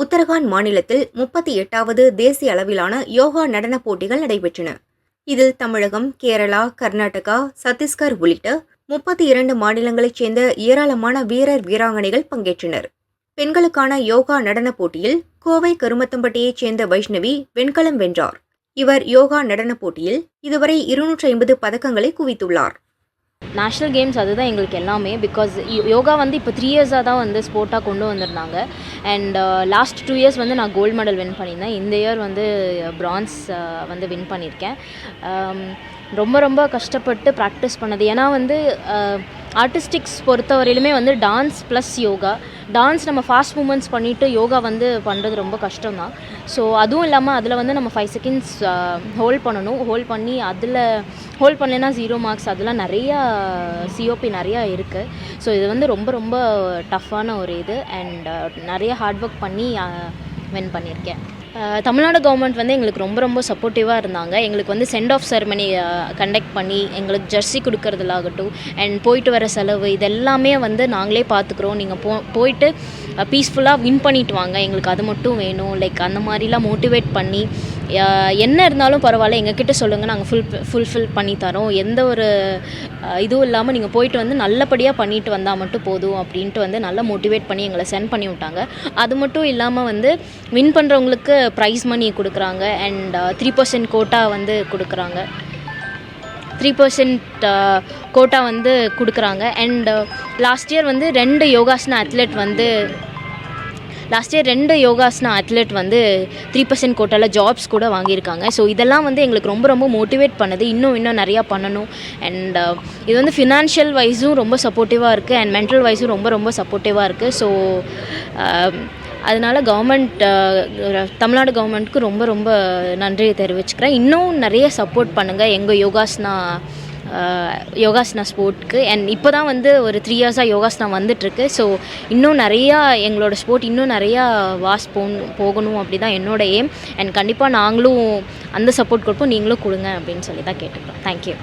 உத்தரகாண்ட் மாநிலத்தில் முப்பத்தி எட்டாவது தேசிய அளவிலான யோகா நடனப் போட்டிகள் நடைபெற்றன. இதில் தமிழகம் கேரளா கர்நாடகா சத்தீஸ்கர் உள்ளிட்ட முப்பத்தி இரண்டு மாநிலங்களைச் சேர்ந்த ஏராளமான வீரர் வீராங்கனைகள் பங்கேற்றனர். பெண்களுக்கான யோகா நடனப் போட்டியில் கோவை கருமத்தம்பட்டியைச் சேர்ந்த வைஷ்ணவி வெண்கலம் வென்றார். இவர் யோகா நடனப் போட்டியில் இதுவரை இருநூற்றி ஐம்பது பதக்கங்களை குவித்துள்ளார். நேஷ்னல் கேம்ஸ் அதுதான் எங்களுக்கு எல்லாமே பிகாஸ் யோகா வந்து இப்போ த்ரீ இயர்ஸாக தான் வந்து ஸ்போர்ட்டாக கொண்டு வந்திருந்தாங்க. அண்ட் லாஸ்ட் டூ இயர்ஸ் வந்து நான் கோல்டு மெடல் வின் பண்ணியிருந்தேன். இந்த இயர் வந்து uh, பிரான்ஸ் uh, வந்து வின் பண்ணியிருக்கேன். Um, ரொம்ப ரொம்ப கஷ்டப்பட்டு ப்ராக்டிஸ் பண்ணது. ஏன்னா வந்து uh, ஆர்டிஸ்டிக்ஸ் பொறுத்தவரையிலுமே வந்து டான்ஸ் ப்ளஸ் யோகா டான்ஸ் நம்ம ஃபாஸ்ட் மூமெண்ட்ஸ் பண்ணிவிட்டு யோகா வந்து பண்ணுறது ரொம்ப கஷ்டம் தான் ஸோ அதுவும் இல்லாமல் அதில் வந்து நம்ம ஃபைவ் செகண்ட்ஸ் ஹோல்ட் பண்ணணும். ஹோல்ட் பண்ணி அதில் ஹோல்ட் பண்ணலைன்னா ஜீரோ மார்க்ஸ் அதெல்லாம் நிறையா சிஓபி நிறையா இருக்குது ஸோ இது வந்து ரொம்ப ரொம்ப டஃப்பான ஒரு இது. அண்ட் நிறைய ஹார்ட் ஒர்க் பண்ணி வின் பண்ணியிருக்கேன் தமிழ்நாடு கவர்மெண்ட் வந்து எங்களுக்கு ரொம்ப ரொம்ப சப்போர்ட்டிவாக இருந்தாங்க. எங்களுக்கு வந்து சென்ட் ஆஃப் செரமனி கண்டக்ட் பண்ணி எங்களுக்கு ஜெர்சி கொடுக்கறதுலாகட்டும் அண்ட் போயிட்டு வர செலவு இதெல்லாமே வந்து நாங்களே பார்த்துக்குறோம் நீங்கள் போ போயிட்டு பீஸ்ஃபுல்லாக வின் பண்ணிட்டு வாங்க. எங்களுக்கு அது மட்டும் வேணும். லைக் அந்த மாதிரிலாம் மோட்டிவேட் பண்ணி என்ன இருந்தாலும் பரவாயில்ல எங்ககிட்ட சொல்லுங்கள் நாங்கள் ஃபுல் ஃபுல்ஃபில் பண்ணி தரோம். எந்த ஒரு இதுவும் இல்லாமல் நீங்கள் போயிட்டு வந்து நல்லபடியாக பண்ணிட்டு வந்தால் மட்டும் போதும் அப்படின்ட்டு வந்து நல்லா மோட்டிவேட் பண்ணி எங்களை சென்ட் பண்ணி விட்டாங்க. அது மட்டும் இல்லாமல் வந்து வின் பண்ணுறவங்களுக்கு ப்ரைஸ் மணி கொடுக்குறாங்க அண்ட் த்ரீ பர்சன்ட் கோட்டா வந்து கொடுக்குறாங்க. த்ரீ பர்சன்ட் கோட்டா வந்து கொடுக்குறாங்க. அண்ட் லாஸ்ட் இயர் வந்து ரெண்டு யோகாசன அத்லெட் வந்து லாஸ்ட் இயர் ரெண்டு யோகாஸ்னா அத்லெட் வந்து த்ரீ பர்சன்ட் கோட்டாவில் ஜாப்ஸ் கூட வாங்கியிருக்காங்க. ஸோ இதெல்லாம் வந்து எங்களுக்கு ரொம்ப ரொம்ப மோட்டிவேட் பண்ணுது. இன்னும் இன்னும் நிறையா பண்ணணும். அண்ட் uh, இது வந்து ஃபினான்ஷியல் வைஸும் ரொம்ப சப்போர்ட்டிவாக இருக்குது அண்ட் மென்டல் வைஸும் ரொம்ப ரொம்ப சப்போர்ட்டிவாக இருக்குது ஸோ அதனால கவர்மெண்ட் uh, தமிழ்நாடு கவர்மெண்ட்டுக்கு ரொம்ப ரொம்ப நன்றியை தெரிவிச்சுக்கிறேன். இன்னும் நிறைய சப்போர்ட் பண்ணுங்கள் எங்கள் யோகாஸ்னா யோகாசனா ஸ்போர்ட்க்கு. அண்ட் இப்போ தான் வந்து ஒரு த்ரீ இயர்ஸாக யோகாசனா வந்துட்டுருக்கு. ஸோ இன்னும் நிறையா எங்களோட ஸ்போர்ட் இன்னும் நிறையா வாஸ் போகணும் போகணும் அப்படி தான் என்னோட எய்ம் அண்ட் கண்டிப்பாக நாங்களும் அந்த சப்போர்ட் கொடுப்போம். நீங்களும் கொடுங்க அப்படின்னு சொல்லி தான் கேட்டுக்கிறோம் தேங்க்யூ